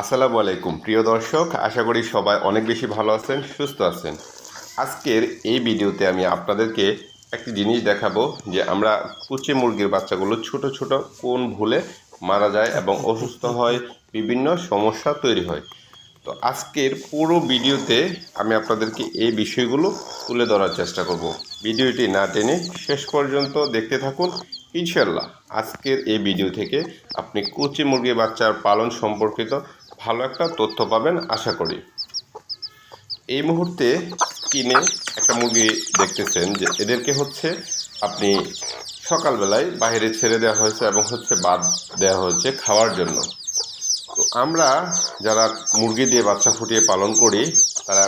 আসসালামু আলাইকুম, প্রিয় দর্শক, আশা করি সবাই অনেক বেশি ভালো আছেন, সুস্থ আছেন। আজকের এই ভিডিওতে আমি আপনাদেরকে একটি জিনিস দেখাবো যে আমরা কুচি মুরগির বাচ্চাগুলো ছোট ছোট কোন ভুলে মারা যায় এবং অসুস্থ হয়, বিভিন্ন সমস্যা তৈরি হয়। তো আজকের পুরো ভিডিওতে আমি আপনাদেরকে এই বিষয়গুলো তুলে ধরার চেষ্টা করব। ভিডিওটি না টেনে শেষ পর্যন্ত দেখতে থাকুন। ইনশাল্লাহ আজকের এই ভিডিও থেকে আপনি কুচি মুরগি বাচ্চার পালন সম্পর্কিত ভালো একটা তথ্য পাবেন, আশা করি। এই মুহূর্তে কিনে একটা মুরগি দেখতেছেন যে এদেরকে হচ্ছে আপনি সকালবেলায় বাইরে ছেড়ে দেওয়া হয়েছে এবং হচ্ছে বাদ দেওয়া হয়েছে খাওয়ার জন্য। তো আমরা যারা মুরগি দিয়ে বাচ্চা ফুটিয়ে পালন করি, তারা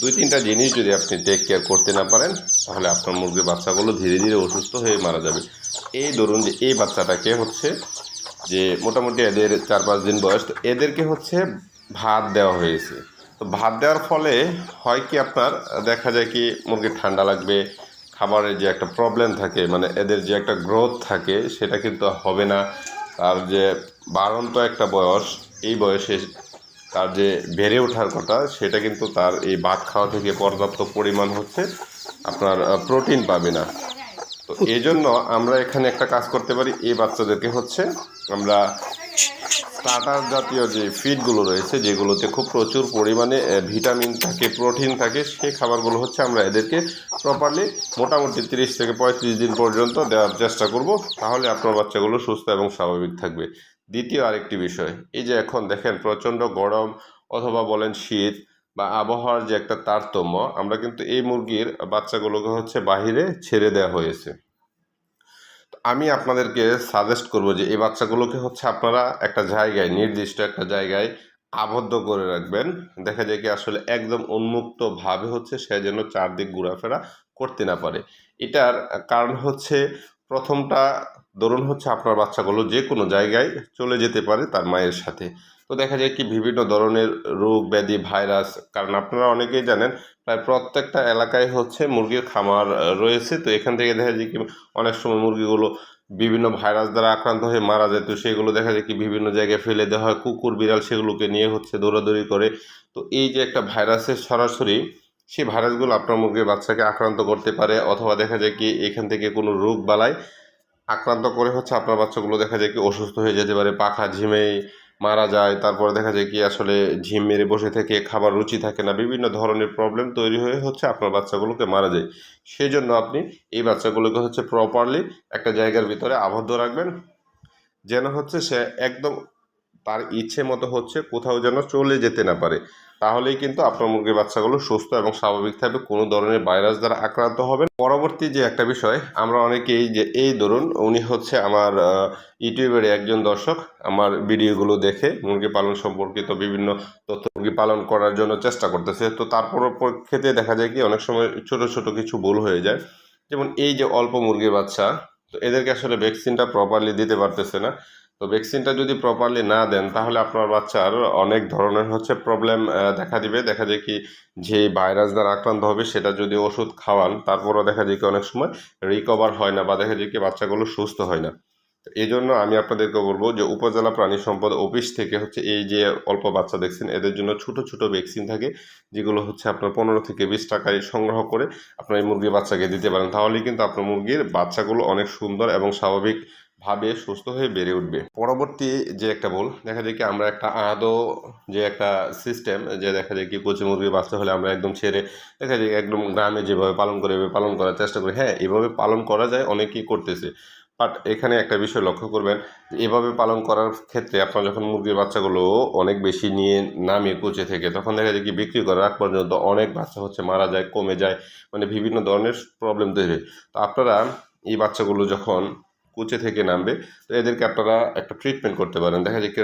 দুই তিনটা জিনিস যদি আপনি টেক কেয়ার করতে না পারেন, তাহলে আপনার মুরগির বাচ্চাগুলো ধীরে ধীরে অসুস্থ হয়ে মারা যাবে। এই ধরুন যে এই বাচ্চাটাকে হচ্ছে যে মোটামুটি এদের চার পাঁচ দিন বয়স, তো এদেরকে হচ্ছে ভাত দেওয়া হয়েছে। তো ভাত দেওয়ার ফলে হয় কি আপনার, দেখা যায় কি মুরগির ঠান্ডা লাগবে, খাবারের যে একটা প্রবলেম থাকে মানে এদের যে একটা গ্রোথ থাকে, সেটা কিন্তু হবে না। তার যে বাড়ন্ত একটা বয়স, এই বয়সে তার যে বেড়ে ওঠার কথা, সেটা কিন্তু তার এই ভাত খাওয়া থেকে পর্যাপ্ত পরিমাণ হচ্ছে, আপনার প্রোটিন পাবে না। তো এই জন্য আমরা এখানে একটা কাজ করতে পারি। এই বাচ্চাদেরকে হচ্ছে আমরা স্টার্টার জাতীয় যে ফিডগুলো রয়েছে, যেগুলোতে খুব প্রচুর পরিমাণে ভিটামিন থাকে প্রোটিন থাকে সেই খাবারগুলো হচ্ছে আমরা এদেরকে প্রপারলি মোটামুটি তিরিশ থেকে পঁয়ত্রিশ দিন পর্যন্ত দেওয়ার চেষ্টা করব, তাহলে আপনার বাচ্চাগুলো সুস্থ এবং স্বাভাবিক থাকবে। দ্বিতীয় আরেকটি বিষয়, এই যে এখন দেখেন প্রচণ্ড গরম অথবা বলেন শীত বা আবহাওয়ার যে একটা তারতম্য, আমরা কিন্তু এই মুরগির বাচ্চাগুলোকে হচ্ছে বাহিরে ছেড়ে দেওয়া হয়েছে। আমি আপনাদেরকে সাজেস্ট করব যে এই বাচ্চাগুলোকে হচ্ছে আপনারা একটা জায়গায়, নির্দিষ্ট একটা জায়গায় আবদ্ধ করে রাখবেন। দেখা যায় কি আসলে একদম উন্মুক্তভাবে হচ্ছে সে যেন চারদিক ঘোরাফেরা করতে না পারে। এটার কারণ হচ্ছে প্রথমটা ধরুন হচ্ছে আপনার বাচ্চাগুলো যে কোনো জায়গায় চলে যেতে পারে তার মায়ের সাথে। তো দেখা যায় কি বিভিন্ন ধরনের রোগ ব্যাধি, ভাইরাস, কারণ আপনারা অনেকেই জানেন প্রায় প্রত্যেকটা এলাকায় হচ্ছে মুরগির খামার রয়েছে। তো এখান থেকে দেখা যায় কি অনেক সময় মুরগিগুলো বিভিন্ন ভাইরাস দ্বারা আক্রান্ত হয়ে মারা যায়। তো সেগুলো দেখা যায় কি বিভিন্ন জায়গায় ফেলে দেওয়া হয়। কুকুর, বিড়াল সেগুলোকে নিয়ে হচ্ছে দৌড়াদৌড়ি করে। তো এই যে একটা ভাইরাসের সরাসরি সেই ভাইরাসগুলো আপনার মুরগির বাচ্চাকে আক্রান্ত করতে পারে, অথবা দেখা যায় কি এখান থেকে কোনো রোগ বালাই আক্রান্ত করে হচ্ছে আপনার বাচ্চাগুলো দেখা যায় কি অসুস্থ হয়ে যেতে পারে, পাখা ঝিমেই মারা যায়, তারপরে দেখা যায় কি আসলে ঝিম মেরে বসে থেকে খাবার রুচি থাকে না, বিভিন্ন ধরনের প্রবলেম তৈরি হয়ে হচ্ছে আপনার বাচ্চাগুলোকে মারা যায়। সেই জন্য আপনি এই বাচ্চাগুলোকে হচ্ছে প্রপারলি একটা জায়গার ভিতরে আবদ্ধ রাখবেন, যেন হচ্ছে সে একদম তার ইচ্ছে মতো হচ্ছে কোথাও যেন চলে যেতে না পারে। তাহলেই কিন্তু আপনার মুরগির বাচ্চাগুলো সুস্থ এবং স্বাভাবিক থাকবে। কোনো ধরনের ভাইরাস দ্বারা আক্রান্ত হবে। পরবর্তী যে একটা বিষয়, আমরা অনেকেই যে, এই ধরুন উনি হচ্ছে আমার ইউটিউবের একজন দর্শক। আমার ভিডিওগুলো দেখে মুরগি পালন সম্পর্কিত বিভিন্ন তথ্য মুরগি পালন করার জন্য চেষ্টা করতেছে। তো তারপর ক্ষেত্রে দেখা যায় কি, অনেক সময় ছোট ছোট কিছু ভুল হয়ে যায়। যেমন এই যে অল্প মুরগির বাচ্চা, তো এদেরকে আসলে ভ্যাকসিনটা প্রপারলি দিতে পারতেছে না। তো ভ্যাকসিনটা যদি প্রপারলি না দেন, তাহলে আপনার বাচ্চার অনেক ধরনের হচ্ছে প্রবলেম দেখা দিবে। দেখা যায় কি, যে ভাইরাস দ্বারা আক্রান্ত হবে, সেটা যদি ওষুধ খাওয়ান, তারপরও দেখা যায় কি অনেক সময় রিকভার হয় না বা দেখা যায় কি বাচ্চাগুলো সুস্থ হয় না। এই জন্য আমি আপনাদেরকে বলব যে উপজেলা প্রাণী সম্পদ অফিস থেকে হচ্ছে এই যে অল্প বাচ্চা দেখছেন, এদের জন্য ছোট ছোট ভ্যাকসিন থাকে, যেগুলো হচ্ছে আপনার পনেরো থেকে বিশ টাকায় সংগ্রহ করে আপনার এই মুরগির বাচ্চাকে দিতে পারেন। তাহলে কিন্তু আপনার মুরগির বাচ্চাগুলো অনেক সুন্দর এবং স্বাভাবিক ভাবে সুস্থ হয়ে বেড়ে উঠবে। পরবর্তী যে একটা বল দেখা যায় কি আমরা একটা আদৌ যে একটা সিস্টেম যে দেখা যায় কি কচি মুরগির বাচ্চা হলে আমরা একদম ছেড়ে দেখা যায় একদম গ্রামে যেভাবে পালন করে পালন করার চেষ্টা করি। হ্যাঁ এভাবে পালন করা যায়, অনেকেই করতেছে। বাট এখানে একটা বিষয় লক্ষ্য করবেন, এভাবে পালন করার ক্ষেত্রে আপনার যখন মুরগির বাচ্চাগুলো অনেক বেশি নিয়ে নামে কুচে থেকে, তখন দেখা যায় কি বিক্রি করার আগ পর্যন্ত অনেক বাচ্চা হচ্ছে মারা যায়, কমে যায় মানে বিভিন্ন ধরনের প্রবলেম তৈরি তো আপনারা এই বাচ্চাগুলো যখন কুচে থেকে নামবে। তো এদেরকে আপনারা একটা ট্রিটমেন্ট করতে পারেন। দেখা যায় কি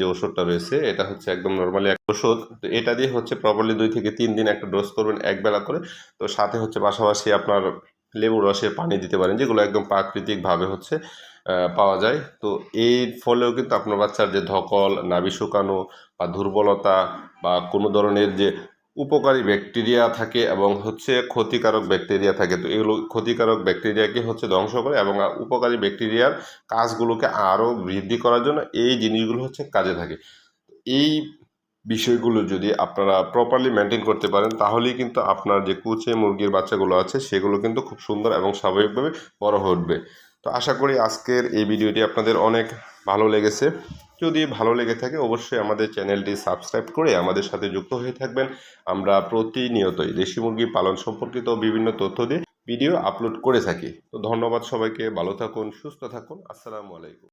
যে ওষুধটা রয়েছে, এটা হচ্ছে একদম নর্মালি এক ওষুধ। তো এটা দিয়ে হচ্ছে প্রপারলি দুই থেকে তিন দিন একটা ডোজ করবেন এক বেলা করে। তো সাথে হচ্ছে পাশাপাশি আপনার লেবু রসে পানি দিতে পারেন, যেগুলো একদম প্রাকৃতিকভাবে হচ্ছে পাওয়া যায়। তো এর ফলেও কিন্তু আপনার বাচ্চার যে ধকল, নাভি শুকানো বা দুর্বলতা বা কোনো ধরনের যে উপকারী ব্যাকটেরিয়া থাকে এবং হচ্ছে ক্ষতিকারক ব্যাকটেরিয়া থাকে। তো এগুলো ক্ষতিকারক ব্যাকটেরিয়াকে হচ্ছে ধ্বংস করে এবং উপকারী ব্যাকটেরিয়ার কাজগুলোকে আরও বৃদ্ধি করার জন্য এই জিনিসগুলো হচ্ছে কাজে থাকে। এই বিষয়গুলো যদি আপনারা প্রপারলি মেনটেন করতে পারেন, তাহলেই কিন্তু আপনার যে কুচে মুরগির বাচ্চাগুলো আছে, সেগুলো কিন্তু খুব সুন্দর এবং স্বাভাবিকভাবে বড় হয়ে উঠবে। তো আশা করি আজকের এই ভিডিওটি আপনাদের অনেক ভালো লেগেছে। যদি ভালো লেগে থাকে, অবশ্যই আমাদের চ্যানেলটি সাবস্ক্রাইব করে আমাদের সাথে যুক্ত হয়ে থাকবেন। আমরা প্রতিনিয়তই দেশি মুরগি পালন সম্পর্কিত বিভিন্ন তথ্য দিয়ে ভিডিও আপলোড করে থাকি। তো ধন্যবাদ সবাইকে, ভালো থাকুন, সুস্থ থাকুন। আসসালামু আলাইকুম।